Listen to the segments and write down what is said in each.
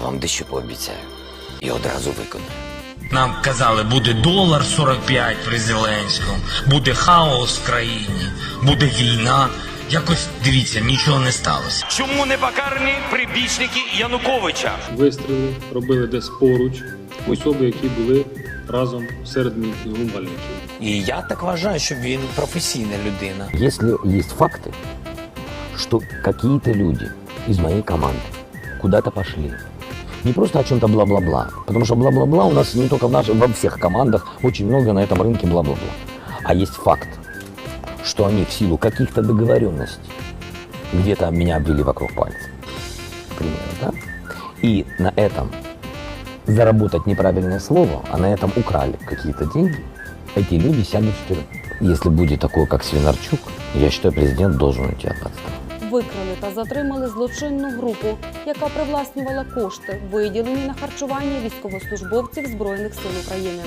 Я вам дещо пообіцяю. І одразу виконую. Нам казали, буде долар 45 при Зеленському, буде хаос в країні, буде війна. Якось дивіться, нічого не сталося. Чому не покарані прибічники Януковича? Вистріли робили десь поруч особи, які були разом серед мітингувальників. І я так вважаю, що він професійна людина. Если есть факты, что какие-то люди из моей команды куда-то пошли, не просто о чем-то бла-бла-бла, потому что бла-бла-бла у нас не только в наших, во всех командах очень много на этом рынке бла-бла-бла, а есть факт, что они в силу каких-то договоренностей где-то меня обвели вокруг пальца, к примеру, да? И на этом заработать неправильное слово, а на этом украли какие-то деньги, эти люди сядут в тюрьму. Если будет такое, как Свинарчук, я считаю, президент должен уйти от отставки. Викрили та затримали злочинну групу, яка привласнювала кошти, виділені на харчування військовослужбовців Збройних сил України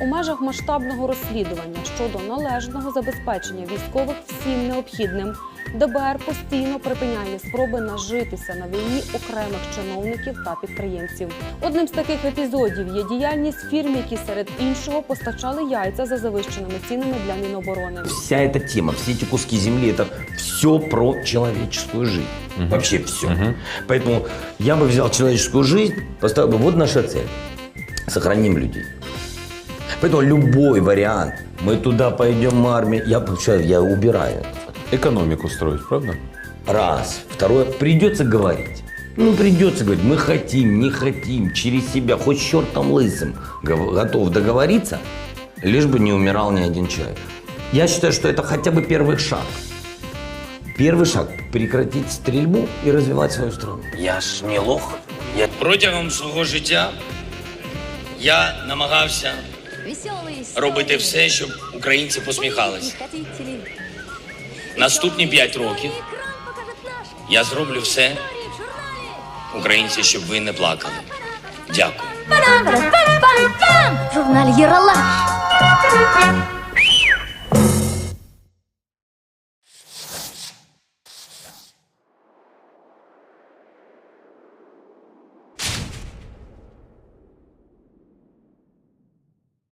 У межах масштабного розслідування щодо належного забезпечення військових всім необхідним, ДБР постійно припиняє спроби нажитися на війні окремих чиновників та підприємців. Одним з таких епізодів є діяльність фірм, які серед іншого постачали яйця за завищеними цінами для Міноборони. Вся эта тема, все эти куски земли, это все про человеческую жизнь. Вообще все. Поэтому я бы взял человеческую жизнь, поставил бы, вот наша цель. Сохраним людей. Поэтому любой вариант, мы туда пойдем, армия, я, вообще, я убираю. Экономику строить, правда? Раз. Второе, придется говорить. Ну, придется говорить, мы хотим, не хотим, через себя, хоть чертом лысым, готов договориться, лишь бы не умирал ни один человек. Я считаю, что это хотя бы первый шаг. Первый шаг – прекратить стрельбу и развивать свою страну. Я ж не лох. Я Протягом свого життя я намагався робити все, щоб українці посміхались. Наступні п'ять років я зроблю все, українці, щоб ви не плакали. Дякую. В журналі Єралаш.